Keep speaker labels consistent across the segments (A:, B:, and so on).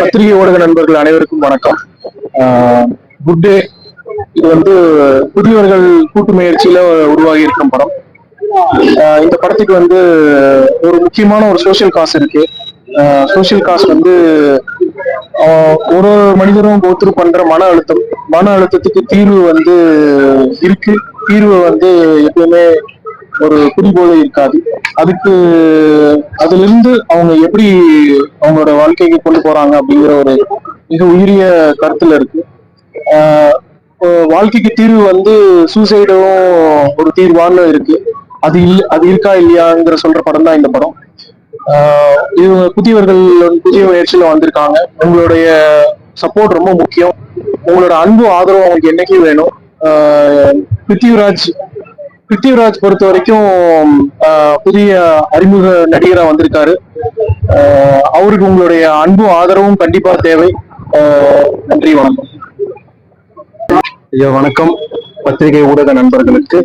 A: பத்திரிகை ஊடக நண்பர்கள் அனைவருக்கும் வணக்கம். குட் டே இது வந்து புதியவர்கள் கூட்டு முயற்சியில உருவாகி இருக்கும் படம். இந்த படத்துக்கு வந்து ஒரு முக்கியமான ஒரு சோசியல் காஸ் இருக்கு. சோசியல் காஸ் வந்து ஒரு ஒரு மனிதரும் கோத்துரு பண்ற மன அழுத்தம். மன அழுத்தத்துக்கு தீர்வு வந்து இருக்கு. தீர்வு வந்து எப்பயுமே ஒரு குடிபோதை இருக்காது. அதுக்கு அதுல இருந்து அவங்க எப்படி அவங்களோட வாழ்க்கைக்கு கொண்டு போறாங்க அப்படிங்கிற ஒரு மிக உயரிய கருத்துல இருக்கு. ஆஹ் வாழ்க்கைக்கு தீர்வு வந்து சூசைடும் ஒரு தீர்வான்னு இருக்கு. அது இல்ல அது இருக்கா இல்லையாங்கிற சொல்ற படம் தான் இந்த படம். ஆஹ் இவங்க புதியவர்கள் புதிய முயற்சியில வந்திருக்காங்க. உங்களுடைய சப்போர்ட் ரொம்ப முக்கியம். உங்களோட அன்பு ஆதரவு அவங்களுக்கு என்னைக்கும் வேணும். ஆஹ் பிருத்திவிராஜ் பிருத்திவிராஜ் பொறுத்த வரைக்கும் புதிய அறிமுக நடிகரா வந்திருக்காரு. அவருக்கு உங்களுடைய அன்பும் ஆதரவும் கண்டிப்பா தேவை. நன்றி வணக்கம். ஐயா வணக்கம். பத்திரிகை ஊடக நண்பர்களுக்கு.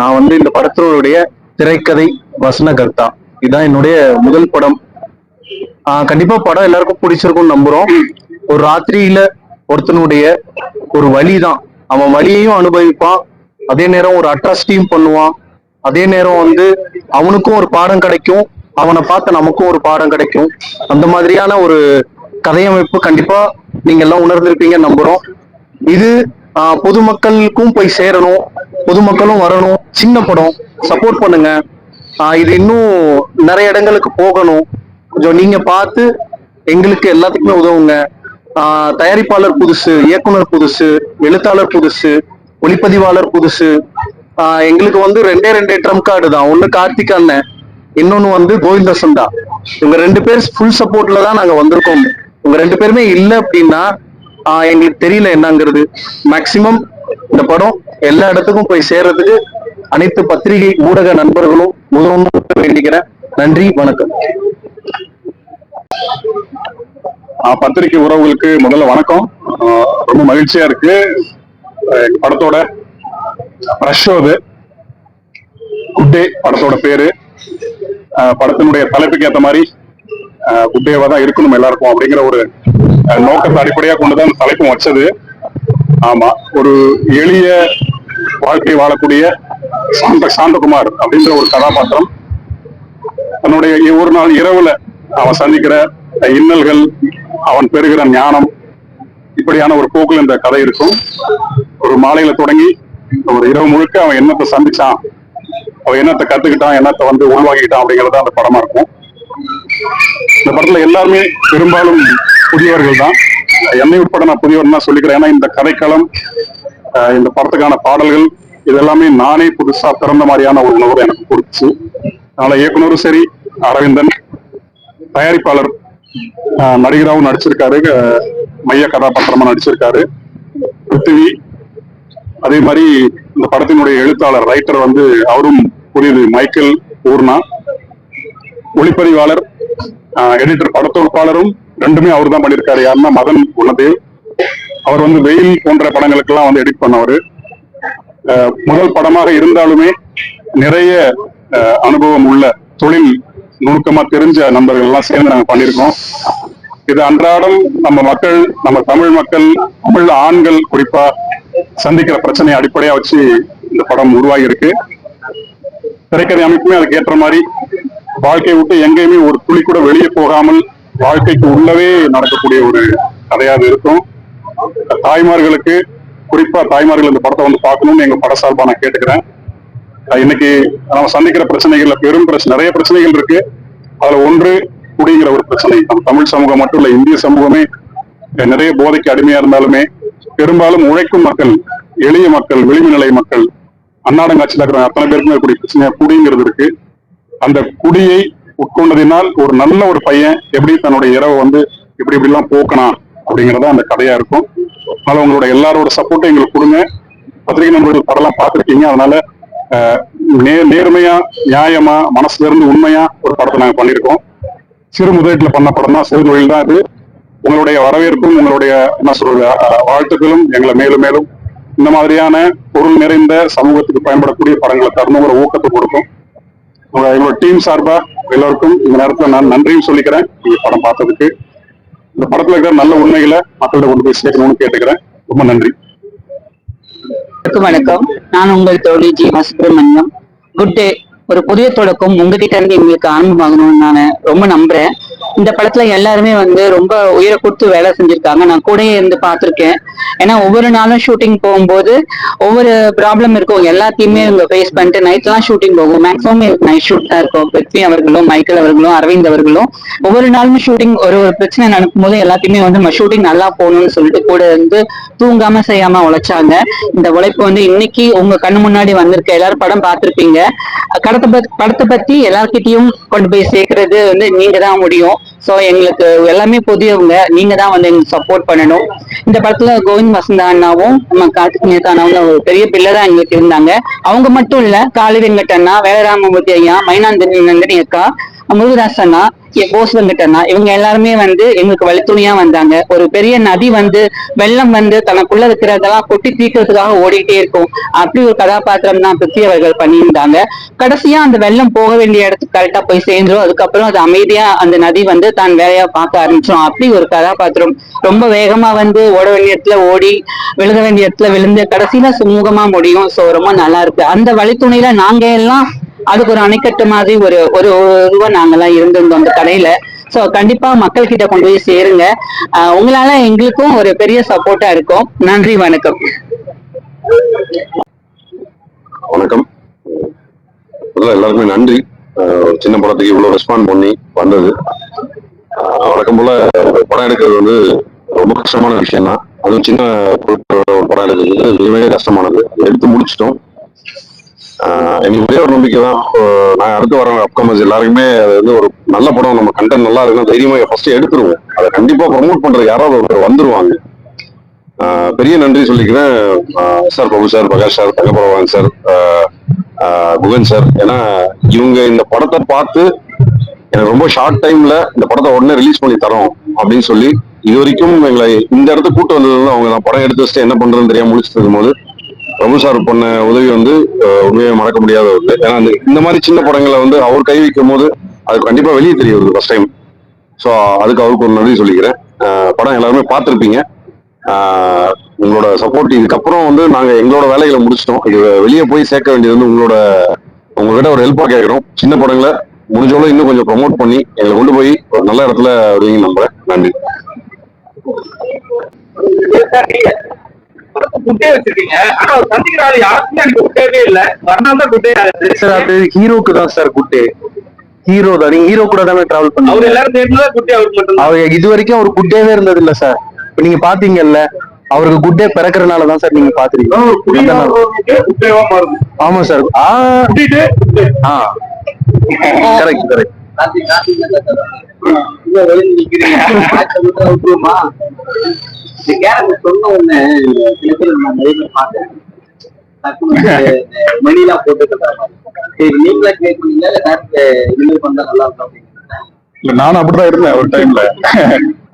A: நான் வந்து இந்த படத்தினுடைய திரைக்கதை வசனகர்த்தா. இதுதான் என்னுடைய முதல் படம். கண்டிப்பா படம் எல்லாருக்கும் பிடிச்சிருக்கும்னு நம்புறோம். ஒரு ராத்திரியில ஒருத்தனுடைய ஒரு வழிதான் அவன் வழியையும் அனுபவிப்பான். அதே நேரம் ஒரு அட்ராசிட்டியும் பண்ணுவான். அதே நேரம் வந்து அவனுக்கும் ஒரு பாடம் கிடைக்கும். அவனை பார்த்து நமக்கும் ஒரு பாடம் கிடைக்கும். அந்த மாதிரியான ஒரு கதையமைப்பு கண்டிப்பா நீங்க எல்லாம் உணர்ந்திருப்பீங்கன்னு நம்புறோம். இது பொதுமக்களுக்கும் போய் சேரணும். பொதுமக்களும் வரணும். சின்ன படம். சப்போர்ட் பண்ணுங்க. இது இன்னும் நிறைய இடங்களுக்கு போகணும். கொஞ்சம் நீங்க பார்த்து எங்களுக்கு எல்லாத்துக்குமே உதவுங்க. தயாரிப்பாளர் புதுசு இயக்குனர் புதுசு எழுத்தாளர் புதுசு ஒளிப்பதிவாளர் புதுசு. ஆஹ், எங்களுக்கு வந்து ரெண்டே ரெண்டே ட்ரம் கார்டு தான். ஒண்ணு கார்த்திக் அண்ணன் இன்னொன்னு வந்து கோவிந்த இவங்க ரெண்டு பேர் ஃபுல் சப்போர்ட்ல தான் நாங்க வந்திருக்கோம். இவங்க ரெண்டு பேருமே இல்ல அப்படின்னா ஆஹ், எங்களுக்கு தெரியல என்னங்கிறது. மேக்சிமம் இந்த படம் எல்லா இடத்துக்கும் போய் சேர்றதுக்கு அனைத்து பத்திரிகை ஊடக நண்பர்களும் உதவும் வேண்டிக்கிறேன் நன்றி வணக்கம்.
B: ஆஹ் பத்திரிகை உறவுகளுக்கு முதல்ல வணக்கம். ரொம்ப மகிழ்ச்சியா இருக்கு. படத்தோட ஃப்ரெஷ் அது. குட் டே படத்தோட பேரு. படத்தினுடைய தலைப்புக்கு ஏத்த மாதிரி குட் டேவா தான் இருக்கணும் எல்லாருக்கும் அப்படிங்கிற ஒரு நோக்கத்தை அடிப்படையா கொண்டுதான் இந்த தலைப்பும் வச்சது. ஆமா ஒரு எளிய வாழ்க்கை வாழக்கூடிய சாந்த சாந்தகுமார் அப்படின்ற ஒரு கதாபாத்திரம். தன்னுடைய ஒரு நாள் இரவுல அவன் சந்திக்கிற இன்னல்கள் அவன் பெறுகிற ஞானம் இப்படியான ஒரு போக்குல இந்த கதை இருக்கும். ஒரு மாலையில தொடங்கி ஒரு இரவு முழுக்க அவன் என்னத்தை சந்திச்சான் அவன் என்னத்தை கத்துக்கிட்டான் என்னத்தை வந்து உள்வாங்கிக்கிட்டான் அப்படிங்கறது அந்த படமா இருக்கும். இந்த படத்துல எல்லாருமே பெரும்பாலும் புதியவர்கள் தான். என்னை உட்பட நான் புதியவர் தான் சொல்லிக்கிறேன். ஏன்னா இந்த கதைக்களம் இந்த படத்துக்கான பாடல்கள் இதெல்லாமே நானே புதுசா பிறந்த மாதிரியான ஒரு உணர்வு எனக்கு கொடுத்துச்சு அதனால இயக்குனரும் சரி அரவிந்தன் தயாரிப்பாளர் நடிகராகவும் நடிச்சிருக்காரு. மைய கதாபாத்திரமா நடிச்சிருக்காரு. பிருத்திவி. அதே மாதிரி இந்த படத்தினுடைய எழுத்தாளர் ரைட்டர் வந்து அவரும் புரியுது மைக்கேல் ஊர்னா. ஒளிப்பதிவாளர் எடிட்டர் படத்தொகுப்பாளரும் ரெண்டுமே அவர் தான் பண்ணியிருக்காரு. யாருன்னா மதன் குணதேவ் அவர் வந்து வெயில் போன்ற படங்களுக்கெல்லாம் வந்து எடிட் பண்ணவர். முதல் படமாக இருந்தாலுமே நிறைய அஹ், அனுபவம் உள்ள தொழில் நுணுக்கமா தெரிஞ்ச நண்பர்கள் எல்லாம் சேர்ந்து நாங்க பண்ணிருக்கோம் இது அன்றாடம் நம்ம மக்கள் நம்ம தமிழ் மக்கள் தமிழ் ஆண்கள் குறிப்பா சந்திக்கிற பிரச்சனையை அடிப்படையா வச்சு இந்த படம் உருவாகி இருக்கு திரைக்கதை அமைப்புமே அதுக்கு ஏற்ற மாதிரி வாழ்க்கையை விட்டு எங்கேயுமே ஒரு துளி கூட வெளியே போகாமல் வாழ்க்கைக்கு உள்ளவே நடக்கக்கூடிய ஒரு கதையா அது இருக்கும். தாய்மார்களுக்கு குறிப்பா தாய்மார்கள் இந்த படத்தை வந்து பார்க்கணும்னு எங்க பட சார்பா நான் கேட்டுக்கிறேன். இன்னைக்கு நம்ம சந்திக்கிற பிரச்சனைகள்ல பெரும் பிரச்சனை நிறைய பிரச்சனைகள் இருக்கு. அதுல ஒன்று குடிங்கிற ஒரு பிரச்சனை. நம்ம தமிழ் சமூகம் மட்டும் இல்ல இந்திய சமூகமே நிறைய போதைக்கு அடிமையா இருந்தாலுமே பெரும்பாலும் உழைக்கும் மக்கள் எளிய மக்கள் விளிம்பு நிலை மக்கள் அன்னாடங்காட்சியில் இருக்கிற அத்தனை பேருக்குமே இருக்கக்கூடிய பிரச்சனையா குடிங்கிறது இருக்கு. அந்த குடியை உட்கொண்டதினால் ஒரு நல்ல ஒரு பையன் எப்படி தன்னுடைய இரவை வந்து இப்படி இப்படி எல்லாம் போக்கணும் அப்படிங்கறத அந்த கதையா இருக்கும். அதனால உங்களோட எல்லாரோட சப்போர்ட்டும் எங்களுக்கு கொடுங்க. பத்திரிகை நண்பர்கள் படம்லாம் பார்த்துருக்கீங்க. அதனால நே- நேர்மையா நியாயமா மனசுல இருந்து உண்மையா ஒரு படத்தை நாங்க பண்ணியிருக்கோம். சிறு முதலீட்டுல பண்ண படம் தான் சிறு தொழில் தான் இது உங்களுடைய வரவேற்பும் உங்களுடைய என்ன சொல்றது அஹ், வாழ்த்துக்களும் எங்களை மேலும் மேலும் இந்த மாதிரியான பொருள் நிறைந்த சமூகத்துக்கு பயன்படக்கூடிய படங்களை தரணுங்கிற ஊக்கத்தை கொடுக்கும். உங்க- எங்களோட டீம் சார்பா எல்லோருக்கும் இந்த நேரத்துல நான் நன்றியும் சொல்லிக்கிறேன். இந்த படம் பார்த்ததுக்கு. இந்த படத்துல இருக்கிற நல்ல உண்மைகளை மக்கள்கிட்ட கொண்டு போய் சேர்க்கணும்னு கேட்டுக்கிறேன். ரொம்ப நன்றி.
C: வணக்கம். நான் உங்கள் தோழி ஜி சுப்பிரமணியம் குட் டே. ஒரு புதிய தொடக்கம் உங்ககிட்ட இருந்து எங்களுக்கு ஆரம்பமாகணும்னு நான் ரொம்ப நம்புறேன். இந்த படத்துல எல்லாருமே வந்து ரொம்ப உயிரை கொடுத்து வேலை செஞ்சிருக்காங்க. நான் கூடயே இருந்து பார்த்துருக்கேன். ஏன்னா ஒவ்வொரு நாளும் ஷூட்டிங் போகும்போது ஒவ்வொரு ப்ராப்ளம் இருக்கும். எல்லாத்தையுமே இவங்க ஃபேஸ் பண்ணிட்டு நைட்லாம் ஷூட்டிங் போகும். மேக்ஸிமம் நைட் ஷூட் தான் இருக்கும். பிருத்வி அவர்களும் மைக்கேல் அவர்களும் அரவிந்த் அவர்களும். ஒவ்வொரு நாளும் ஷூட்டிங் ஒரு ஒரு பிரச்சனை நடக்கும் போது எல்லாத்தையுமே வந்து நம்ம ஷூட்டிங் நல்லா போகணும்னு சொல்லிட்டு கூட இருந்து தூங்காம செய்யாம உழைச்சாங்க. இந்த உழைப்பு வந்து இன்னைக்கு உங்க கண்ணு முன்னாடி வந்திருக்க. எல்லாரும் படம் பார்த்திருப்பீங்க. கடத்தை பத்தி படத்தை பத்தி எல்லார்கிட்டயும் கொண்டு போய் சேர்க்கறது வந்து நீங்க தான் முடியும். சோ எங்களுக்கு எல்லாமே புதியவங்க. நீங்க தான் வந்து எங்களுக்கு சப்போர்ட் பண்ணணும். இந்த படத்துல கோவிந்த் வசந்தா அண்ணாவும் நம்ம கார்த்திக் மேத்தா அண்ணாவும் ஒரு பெரிய பில்லரா எங்களுக்கு இருந்தாங்க. அவங்க மட்டும் இல்ல காளி வெங்கட் அண்ணா வேலராமமூர்த்தி ஐயா மைனாந்தனி நந்தினி அக்கா முருகதாஸ் அண்ணா போஸ் வெங்கட் இவங்க எல்லாருமே வந்து எங்களுக்கு வழித்துணையா வந்தாங்க. ஒரு பெரிய நதி வந்து வெள்ளம் வந்து தனக்குள்ள இருக்கிறதெல்லாம் கொட்டி தீக்கிறதுக்காக ஓடிட்டே இருக்கும். அப்படி ஒரு கதாபாத்திரம் தான் பிருத்தி அவர்கள் பண்ணியிருந்தாங்க. கடைசியா அந்த வெள்ளம் போக வேண்டிய இடத்துக்கு கரெக்டா போய் சேர்ந்துரும். அதுக்கப்புறம் அது அமைதியா அந்த நதி வந்து தான் வேலையா பார்க்க ஆரம்பிச்சிடும் அப்படி ஒரு கதாபாத்திரம் ரொம்ப வேகமா வந்து ஓட வேண்டிய இடத்துல ஓடி விழுக வேண்டிய இடத்துல விழுந்து கடைசியில சுமூகமா முடியும். சோ ரொம்ப நல்லா இருக்கு. அந்த வழித்துணையில நாங்க எல்லாம் அதுக்கு ஒரு அணைக்கட்டு மாதிரி ஒரு ஒரு ஒரு இதுவா நாங்கெல்லாம் இருந்திருந்தோம் அந்த கடையில. சோ கண்டிப்பா மக்கள் கிட்ட கொண்டு போய் சேருங்க. உங்களால எங்களுக்கும் ஒரு பெரிய சப்போர்ட்டா இருக்கும். நன்றி வணக்கம்.
D: வணக்கம். எல்லாருக்குமே நன்றி. ஒரு சின்ன படத்துக்கு இவ்வளவு ரெஸ்பாண்ட் பண்ணி வந்தது. வழக்கம் போல படம் எடுக்கிறது வந்து ரொம்ப கஷ்டமான விஷயம் தான் அதுவும் சின்ன படம் எடுக்கிறது மிகவே கஷ்டமானது. எடுத்து முடிச்சிட்டோம். எனக்கு ஒரே ஒரு நம்பிக்கை தான். நான் அடுத்து வர அப்கமர்ஸ் எல்லாருக்குமே அது வந்து ஒரு நல்ல படம் நம்ம கண்டென்ட் நல்லா இருக்குன்னா தைரியமா ஃபர்ஸ்ட் எடுத்துருவோம். அதை கண்டிப்பா ப்ரமோட் பண்றது யாராவது ஒருத்தர் வந்துருவாங்க. பெரிய நன்றி சொல்லிக்கிறேன் sir Prabhu sir Prakash sir Thangabagavan sir Guhan sir ஏன்னா இவங்க இந்த படத்தை பார்த்து எனக்கு ரொம்ப ஷார்ட் டைம்ல இந்த படத்தை உடனே ரிலீஸ் பண்ணி தரோம் அப்படின்னு சொல்லி இது வரைக்கும் எங்களை இந்த இடத்துக்கு கூட்டு வந்தது அவங்க நான் படம் எடுத்து வச்சுட்டு என்ன பண்றதுன்னு தெரியாம முடிச்சுட்டு இருக்கும்போது பிரபு சார் பண்ண உதவி வந்து உண்மையை மறக்க முடியாத ஒரு ஏன்னா இந்த மாதிரி சின்ன படங்களை வந்து அவர் கை வைக்கும் போது அது கண்டிப்பாக வெளியே தெரிய வருது ஃபர்ஸ்ட் டைம் ஸோ அதுக்கு அவருக்கு ஒரு நன்றி சொல்லிக்கிறேன். படம் எல்லாருமே பார்த்துருப்பீங்க. உங்களோட சப்போர்ட் இதுக்கப்புறம் வந்து நாங்கள் எங்களோட வேலைகளை முடிச்சிட்டோம். இது வெளியே போய் சேர்க்க வேண்டியது வந்து உங்களோட உங்ககிட்ட ஒரு ஹெல்ப்பாக கேட்குறோம். சின்ன படங்களை முடிஞ்சவளோ இன்னும் கொஞ்சம் ப்ரொமோட் பண்ணி எங்களை கொண்டு போய் ஒரு நல்ல இடத்துல வருவீங்க நம்புறேன். நன்றி.
E: குட்டே வச்சிருக்கீங்க. ஆனா அவர் சந்திக்கிற ஆள் யாருக்குமே எனக்கு குட்டவே இல்ல. வரனால தான் குட்டே ஆகுது
A: சார் அது ஹீரோக்கு தான் சார் குட்டே ஹீரோ தான். நீங்க ஹீரோ கூட தானே டிராவல்
E: அவர்
A: பண்ணீங்க
E: எல்லாரும் சேர்ந்து குட்டே அவருக்கு மட்டும்
A: அவர் இது வரைக்கும் அவர் குட்டேவே இருந்தது இல்ல சார். இப்ப நீங்க பாத்தீங்கல்ல அவருக்கு குட்டே பிறக்கறனால தான் சார் நீங்க
E: மாறுது
A: ஆமா சார். ஆ. கரெக்ட் கரெக்ட்
C: சொன்ன உடனே சில பேர் நான் நிறைய பேர் பார்த்தேன் மணிலாம் போட்டுக்கிறாங்க சரி நீங்களா கேட்குறீங்க இல்ல கரெக்ட் இனிமேல் பண்ணா நல்லா இருக்கும் அப்படின்னு
B: இல்ல நானும் அப்படிதான் இருந்தேன் ஒரு டைம்ல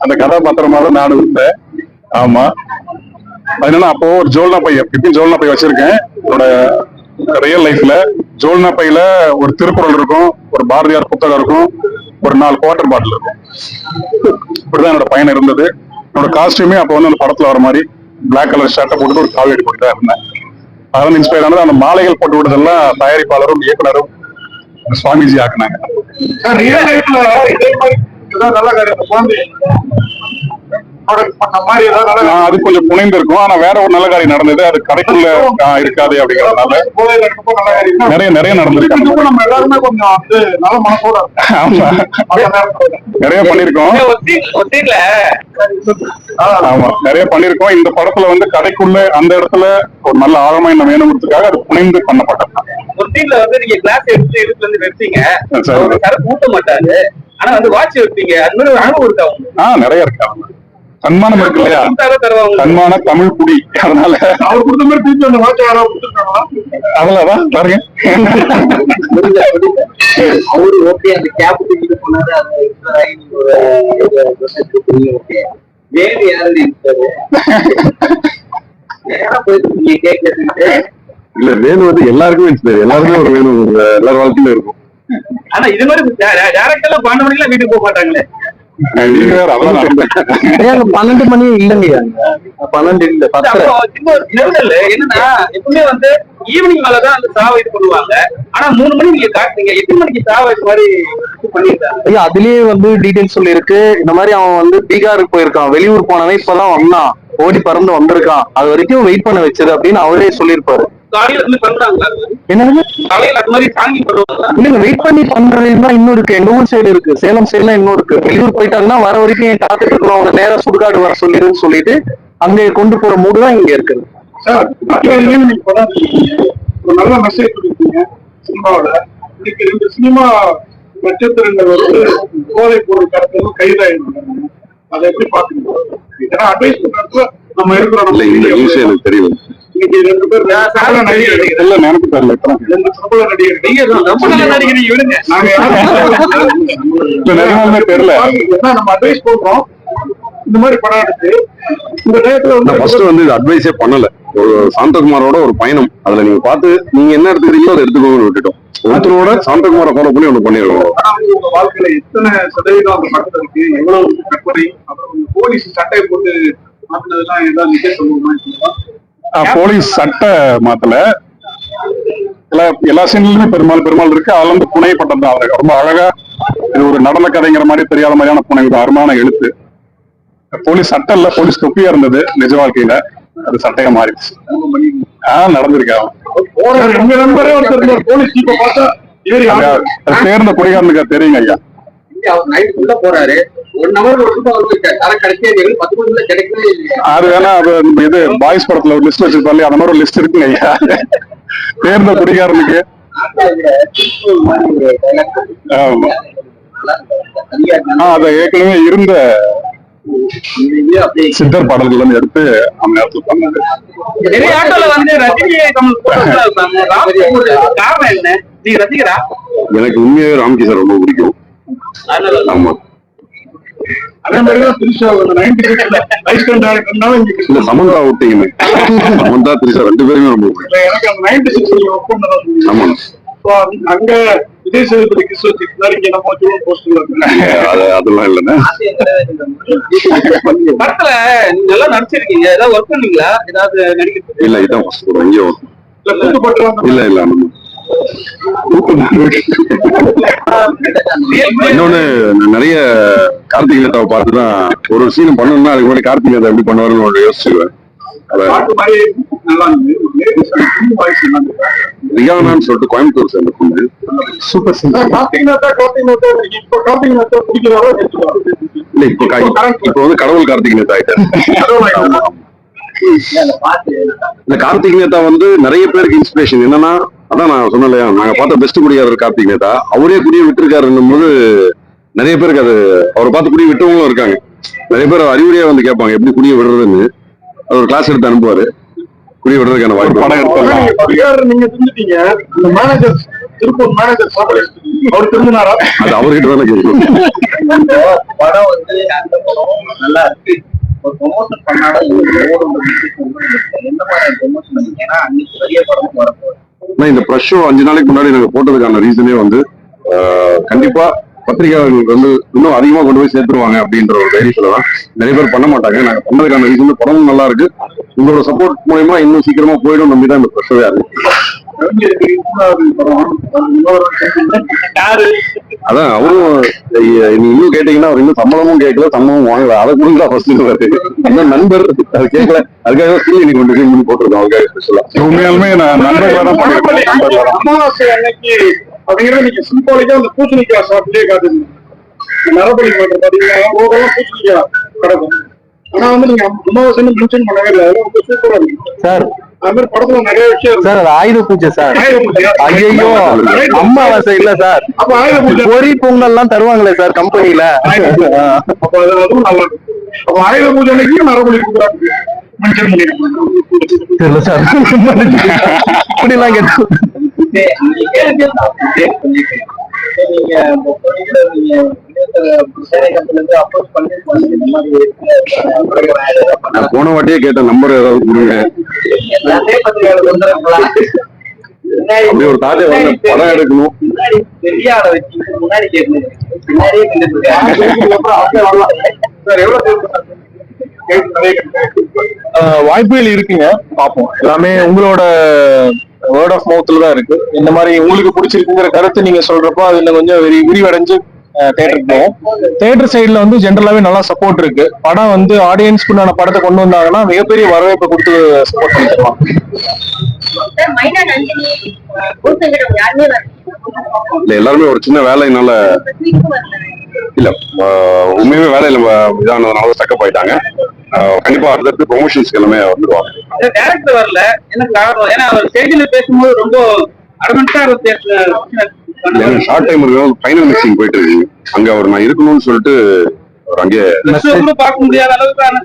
B: அந்த கதாபாத்திரமா தான் நானும் இருந்தேன். ஆமா. அது என்னன்னா அப்போ ஒரு ஜோல்னா பை எப்பயும் ஜோல்னா பை வச்சிருக்கேன். என்னோட ரியல் லைஃப்ல ஜோல்னா பையில ஒரு திருக்குறள் இருக்கும் ஒரு பாரதியார் புத்தகம் இருக்கும். ஒரு நாலு குவார்டர் பாட்டில் இருக்கும். இப்படிதான் என்னோட பயணம் இருந்தது. என்னோட காஸ்டியூமே அப்போ வந்து அந்த படத்துல வர மாதிரி பிளாக் கலர் ஷர்ட்டை போட்டுட்டு ஒரு காவேரி போட்டு இருந்தேன். அதெல்லாம் இன்ஸ்பயர் ஆனது அந்த மாலைகள் போட்டு விட்டதெல்லாம் தயாரிப்பாளரும் இயக்குனரும் சுவாமிஜி ஆக்குனாங்க. அது கொஞ்சம் புனைந்து இருக்கும் ஆனா வேற ஒரு நல்ல காரியம் நடந்தது. அது கடைக்குள்ள இருக்காது அப்படிங்கறதுனால நிறைய நிறைய நடந்திருக்கு.
E: நம்ம எல்லாருமே கொஞ்சம் வந்து நல்ல மனசோட
B: ஆமா. நிறைய பண்ணிருக்கோம். ஆமா. நிறைய பண்ணிருக்கோம். இந்த படத்துல வந்து கடைக்குள்ள அந்த இடத்துல ஒரு நல்ல ஆழமா என்ன வேணுங்கிறதுக்காக அது புனைந்து பண்ணப்பட்டது.
E: ஒத்தில வந்து நீங்க கிளாஸ் எடுத்து எடுத்து வந்து வைப்பீங்க.
B: சரி.
E: அவர் கரை ஊட்ட மாட்டாரு ஆனா வந்து வாட்ச் வைப்பீங்க அது மாதிரி ஒரு அனுபவம் இருக்கா
B: நிறைய இருக்கு. சன்மானம் இருக்கு இல்லையா? சன்மான தமிழ் குடி. அதனால
E: அவர் கொடுத்த மாதிரி திருப்பி அந்த வாட்ச் யாராவது கொடுத்துருக்காங்களா?
B: அதுலதான் பாருங்க.
C: அவரு ஓகே அந்த கேப் தூக்கிட்டு போனாரு அது இன்ஸ்பயர் வேறு யாரு இன்ஸ்பயர்
D: இல்ல வேணு வந்து எல்லாருக்குமே inspire. எல்லாருமே ஒரு வேணு எல்லார் வாழ்க்கையிலும் இருக்கும்.
E: ஆனா இது மாதிரி டேரக்ட் மணிக்கெல்லாம் வீட்டுக்கு போக மாட்டாங்களே?
A: பன்னெண்டு மணி இல்லைங்க. பன்னெண்டு இல்ல
E: என்னன்னா எப்பவுமே வந்து ஈவினிங் மேலதான் அந்த சாவை இது பண்ணுவாங்க. ஆனா மூணு மணி நீங்க காட்டுறீங்க எட்டு மணிக்கு சாவை இது மாதிரி
A: ஐயா அதுலயே வந்து டீடைல்ஸ் சொல்லியிருக்கு. இந்த மாதிரி அவன் வந்து பீகாருக்கு போயிருக்கான். வெளியூர் போனவன் இப்பதான் வந்தான். ஓடி பறந்து வந்திருக்கான். அது வரைக்கும் வெயிட் பண்ண வச்சது அப்படின்னு அவரே சொல்லியிருப்பாரு.
E: பண்றாங்களா
A: என்னங்க? வெயிட் பண்ணி பண்றது தான் இன்னும் இருக்கு. எங்க ஊர் சைடு இருக்கு. சேலம் சைடுல இன்னும் இருக்கு. வெளியூர் போயிட்டாங்கன்னா வர வரைக்கும் என் காத்துட்டு இருக்கிறோம் அவங்க நேரா சுடுகாடு வர சொல்லிடுன்னு சொல்லிட்டு அங்கே கொண்டு போற மூடு தான் இங்க
E: ஒரு நல்ல மெசேஜ் கொடுத்தீங்க. சினிமாவோட. இன்னைக்கு ரெண்டு சினிமா நட்சத்திரங்கள் வந்து போதைப் பொருள் கடத்தலும் கைதாயிருந்தாங்க அதை எப்படி பாக்குறீங்க ஏன்னா அட்வைஸ் பண்றதுல நம்ம இருக்கிறோம்
D: எனக்கு தெரியல
B: தெரியல
E: நம்ம அட்வைஸ் பண்றோம் இந்த மாதிரி படம் எடுத்து இந்த
D: நான்
E: வந்து
D: ஃபர்ஸ்ட் வந்து இது அட்வைஸே பண்ணல. ஒரு சாந்தகுமாரோட ஒரு பயணம். அதுல நீங்க பார்த்து நீங்க என்ன எடுத்துக்கிறீங்களோ அதை எடுத்துக்கோங்கன்னு விட்டுட்டோம். ஒருத்தரோட சாந்தகுமாரை ஃபாலோ பண்ணி ஒண்ணு பண்ணிருக்கோம்
E: ஆனா உங்க வாழ்க்கையில எத்தனை சதவீதம் அந்த படத்துல இருக்கு? எவ்வளவு கற்பனை? அப்புறம் போலீஸ் சட்டையை போட்டு மாத்தினதெல்லாம் ஏதாவது நிக்க சொல்லுவோமா?
B: போலீஸ் சட்டை மாத்தல. எல்லா எல்லா சீன்லயுமே பெருமாள் பெருமாள் இருக்கு. அதுல இருந்து புனை பட்டம் தான். அவருக்கு ரொம்ப அழகா இது ஒரு நடன கதைங்கிற மாதிரி தெரியாத மாதிரியான புனை ஒரு அருமையான எழுத்து. போலீஸ் சட்டை இல்ல போலீஸ் தொப்பியா இருந்தது நிஜ வாழ்க்கையில. அது சட்டையா மாறிடுச்சு. ஆஹ் நடந்திருக்கு அவன்
E: எங்க நண்பரே ஒருத்தர் இருந்தார், போலீஸ் ஜீப்பை பார்த்தா இவர் யாரு?
B: அது சேர்ந்த குடிகாரனுக்கு தெரியுங்க ஐயா.
E: நைட் உள்ள போறாரு.
B: அது வேணா அது இது பாய்ஸ் படத்துல ஒரு லிஸ்ட் வச்சிருப்பாரு அந்த மாதிரி ஒரு லிஸ்ட் இருக்குங்க ஐயா. தேர்ந்த குடிகாரனுக்கு ஆமா. அதை ஏற்கனவே இருந்த சித்தர் பாடல்கள் வந்து எடுத்து அந்த நேரத்துல பண்ணது
E: நிறைய ஆட்டோல வந்து ரஜினி
D: எனக்கு உண்மையாவே ராம்கி சார் ரொம்ப பிடிக்கும். ஆமா.
E: அதே மாதிரி தான் திருஷா நைன்டி சிக்ஸ்ல லைஃப் டேரக்டர்னால
D: இல்ல சமந்தா விட்டீங்க சமந்தா திரிசா ரெண்டு பேருமே ரொம்ப
E: எனக்கு அந்த நைன்டி சிக்ஸ்ல ஒர்க் பண்ணதான்
D: ஆமா.
E: அங்க விஜய் சேதுபதி கிஸ் வச்சு இங்க நம்ம போஸ்டர்ல
D: அது அதெல்லாம் இல்லைன்னா
E: படத்துல நீங்க நல்லா நடிச்சிருக்கீங்க. ஏதாவது ஒர்க் பண்ணீங்களா? ஏதாவது நடிக்க
D: இல்ல இதான் ஃபர்ஸ்ட் இங்கே இல்ல இல்ல இன்னொன்னு நிறைய கார்த்திக் நேதாவை பார்த்து தான் ஒரு சீன் பண்ணணும்னா அதுக்கு முன்னாடி கார்த்திக் நேதா எப்படி பண்ணுவாருன்னு ஒரு
E: இருந்தது.
D: ரியானான்னு சொல்லிட்டு கோயம்புத்தூர் சேர்ந்த பொண்ணு
A: சூப்பர்.
D: இல்ல இப்போ இப்போ வந்து கடவுள் கார்த்திக் நேதா ஆயிட்டாரு. இந்த கார்த்திக் நேதா வந்து நிறைய பேருக்கு இன்ஸ்பிரேஷன் என்னன்னா அதான் நான் சொன்னேன் இல்லையா நாங்க பார்த்த பெஸ்ட் குடியாரர் கார்த்திக் நேதா அவரே குடிய விட்டுருக்காருன்னும் போது நிறைய பேருக்கு அது அவரை பார்த்து குடிய விட்டவங்களும் இருக்காங்க. நிறைய பேர் அறிவுரையா வந்து கேட்பாங்க எப்படி குடிய விடுறதுன்னு. அவர் கிளாஸ் எடுத்து அனுப்புவாரு. குடிய விடுறதுக்கான வாய்ப்பு.
B: படம் எடுத்தோம்
E: நீங்க செஞ்சுட்டீங்க இந்த மேனேஜர் திருப்பூர் மேனேஜர் சாப்பிட அவர் திரும்பினாரா?
D: அது அவர்கிட்ட தானே கேட்கணும்.
E: படம் வந்து அந்த படம் நல்லா இருக்கு. ஒரு ப்ரொமோஷன் பண்ணாலும் எந்த மாதிரி ப்ரொமோஷன் ஏன்னா அன்னைக்கு பெரிய படம் வரப்போகுது.
D: ஆனா இந்த ப்ரெஷ் ஷோ அஞ்சு நாளைக்கு முன்னாடி நாங்க போட்டதுக்கான ரீசனே வந்து ஆஹ், கண்டிப்பா பத்திரிகையாளர்களுக்கு வந்து இன்னும் அதிகமா கொண்டு போய் சேர்த்துருவாங்க அப்படின்ற ஒரு தைரியத்துல தான் நிறைய பேர் பண்ண மாட்டாங்க. நாங்க பண்ணதுக்கான ரீசன் படமும் நல்லா இருக்கு. உங்களோட சப்போர்ட் மூலயமா இன்னும் சீக்கிரமா போயிடும் நம்பி தான் இந்த ப்ரெஷரே இருக்கு அதான் அவரும் இன்னும் கேட்டீங்கன்னா அவர் இன்னும் சம்பளமும் கேட்கல சம்பளமும் வாங்கல. அதை கூட தான் ஃபர்ஸ்ட் இன்னும் நண்பர்? அது கேட்கல. அதுக்காக ஸ்கில் இன்னைக்கு கொண்டு போய் போட்டிருக்கோம். அவருக்காக ஸ்பெஷலா
B: உண்மையாலுமே நான்.
E: அமாவாசை அன்னைக்கு அப்படிங்கிறத நீங்க சிம்பாலிக்கா அந்த பூசணிக்காய் சாப்பிட்டே காட்டுங்க நரபலி மட்டும் பாத்தீங்கன்னா பூசணிக்காய் கிடக்கும். ஆனா வந்து நீங்க அமாவாசைன்னு மென்ஷன் பண்ணவே இல்லை. அதெல்லாம் ரொம்ப சூப்பரா இருக்கு.
A: சார்.
E: அது மாதிரி படத்துல நிறைய விஷயம்
A: சார் அது ஆயுத பூஜை சார்.
E: ஆயுத பூஜை.
A: ஐயோ அம்மாவாசை இல்ல சார்.
E: அப்ப ஆயுத பூஜை.
A: பொரி பொங்கல் எல்லாம் தருவாங்களே சார் கம்பெனில.
E: அப்ப அது அதுவும் நல்லா இருக்கு அப்ப ஆயுத பூஜை அன்னைக்கு நரபலி கொடுக்குறாங்க மென்ஷன் பண்ணிருக்காங்க
A: தெரியல சார். கேட்டு.
E: நீங்க அப்ரோச் பண்ணி இந்த மாதிரி
D: நான் போன வாட்டியே கேட்ட நம்பர் ஏதாவது கொடுங்க. அப்படி ஒரு தாட்டை வந்து படம் எடுக்கணும்.
A: வாய்ப்புகள் இருக்குங்க பார்ப்போம். எல்லாமே உங்களோட வேர்ட் ஆஃப் மவுத்ல தான் இருக்கு. இந்த மாதிரி உங்களுக்கு பிடிச்சிருக்குங்கிற கருத்து நீங்க சொல்றப்போ அது இன்னும் கொஞ்சம் விரி விரிவடைஞ்சு தேட்டருக்கு போவோம். தேட்டர் சைடுல வந்து ஜென்ரலாவே நல்லா சப்போர்ட் இருக்கு. படம் வந்து ஆடியன்ஸ்க்குண்டான படத்தை கொண்டு வந்தாங்கன்னா மிகப்பெரிய வரவேற்பை கொடுத்து சப்போர்ட் பண்ணி தருவாங்க
F: சார் மைனா நந்தினி பூசங்கிடம் யாருமே வரல.
D: இல்ல எல்லாருமே ஒரு சின்ன வேலையினால இல்ல உண்மையுமே வேலையில வ- இதானதுனால ஸ்டக்கப் ஆயிட்டாங்க. கண்டிப்பா அடுத்தடுத்து ப்ரொமோஷன்ஸ்க்கு எல்லாமே வந்துருவாங்க.
C: டேரக்டர் வரல. என்ன காரணம் ஏன்னா அவர் ஸ்டேஜ்ல பேசும்போது ரொம்ப அடமெண்டா
D: ஷார்ட் டைம் இருக்கு ஃபைனல் மிக்சிங் போயிட்டு இருக்கு. அங்க அவர் நான் இருக்கணும்னு சொல்லிட்டு அவர் அங்கே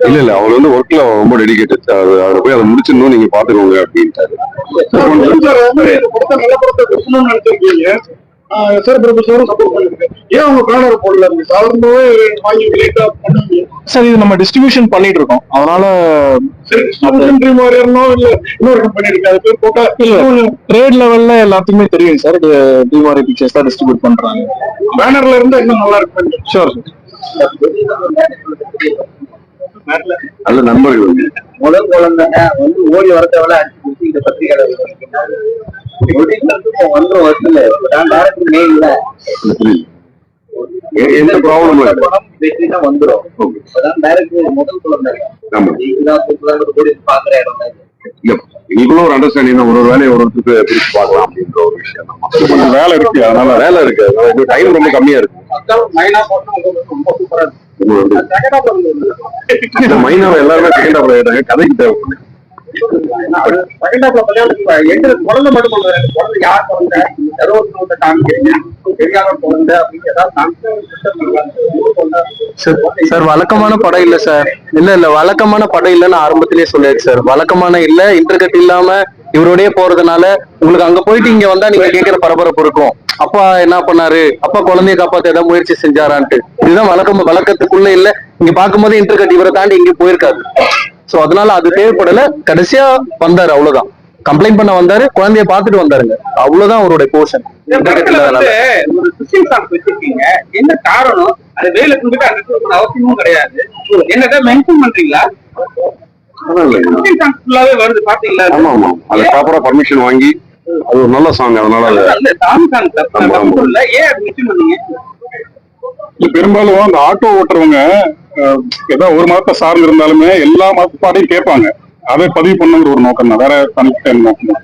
D: இல்ல இல்ல அவர் வந்து ஒர்க்ல ரொம்ப டெடிகேட்டட் அவர் போய் அதை முடிச்சிடணும் நீங்க பாத்துக்கோங்க அப்படின்ட்டாரு.
E: சார், சாரும் சப்போர்ட் பண்ணிருக்கேன் ஏன் அவங்க பேனர் போடல? நீங்க சாதாரணமாவே வாங்கி லேட்டா பண்ணுவீங்க
A: சார் இது நம்ம டிஸ்ட்ரிபியூஷன் பண்ணிட்டு இருக்கோம் அதனால
E: சரி டிஸ்ட்ரிபியூஷன் ட்ரீம் வாரியர்னோ இல்ல இன்னொரு கம்பெனி இருக்கு அது பேர் போட்டா
A: இல்ல ட்ரேட் லெவல்ல எல்லாத்துக்குமே தெரியும் சார். டிமாரி பிக்சர்ஸ் தான் டிஸ்ட்ரிபியூட் பண்றாங்க.
E: பேனர்ல இருந்து இன்னும் நல்லா இருக்கும்.
A: ஷோர்
D: நல்ல நண்பர்கள்.
C: முதல் குழந்தைங்க வந்து ஓடி வரத்தவள அடிச்சு இந்த பத்திரிகை ஒன்றரை வருஷத்துல நான் டேரக்டர்
D: புரியுது. எ- எந்த ப்ராப்ளமும் இல்லை
C: வந்துரும் அதான் டேரக்டர் முதல் குழந்தை
D: ஆமா
C: இதுதான் சூப்பராக கூட பாக்குற இடம் தான். இது.
D: இல்ல எங்களுக்குள்ள ஒரு அண்டர்ஸ்டாண்டிங் ஒரு ஒரு வேலையை ஒரு ஒருத்தருக்கு பிரிச்சு பார்க்கலாம் அப்படின்ற ஒரு விஷயம் தான்.
B: வேலை இருக்கு. அதனால
D: வேலை இருக்கு. அதனால டைம் ரொம்ப கம்மியா இருக்கு. மைனாவை எல்லாருமே செகண்ட் ஆயிட்டாங்க கதைக்கு தேவைப்படுது
E: செகண்ட் ஹாஃப்ல எங்க குழந்தை மட்டும் பண்ணுவாரு குழந்தை யார் குழந்தை காமிக்கிறீங்க குழந்தை அப்படின்னு ஏதாவது
A: சார் வழக்கமான படம் இல்ல சார் இல்ல இல்ல வழக்கமான படம் இல்லன்னு ஆரம்பத்திலேயே சொல்லியாச்சு சார் வழக்கமான இல்ல இன்டர்கட் இல்லாம இவரோடய போறதுனால உங்களுக்கு அங்க போயிட்டு இங்க வந்தா நீங்க கேட்கிற பரபரப்பு இருக்கும். அப்பா என்ன பண்ணாரு? அப்பா குழந்தைய காப்பாத்த ஏதாவது முயற்சி செஞ்சாரான்ட்டு. இதுதான் வழக்கம் வழக்கத்துக்குள்ள இல்ல. இங்க பாக்கும்போது இன்டர்கட் இவரை தாண்டி இங்க போயிருக்காரு. சோ அதனால அது தேவைப்படல. கடைசியா வந்தாரு அவ்வளவுதான். கம்ப்ளைண்ட் பண்ண வந்தாரு குழந்தைய பார்த்துட்டு வந்தாருங்க. அவ்வளவுதான் அவருடைய போர்ஷன்
C: என்ன காரணம்? அது வேலை அவசியமும் கிடையாது. என்னதான் மென்ஷன் பண்றீங்களா? வருது பாத்தீங்களா?
D: ஆமா ஆமா. அது ப்ராப்பரா பர்மிஷன் வாங்கி அது ஒரு நல்ல சாங் அதனால
B: பெரும்பாலும் அந்த ஆட்டோ ஓட்டுறவங்க ஏதோ ஒரு மதத்தை சார்ந்து இருந்தாலுமே எல்லா மதப்பாடையும் கேட்பாங்க அதை பதிவு பண்ணுங்கிற ஒரு நோக்கம் தான் வேற தனிப்பட்ட நோக்கம் தான்.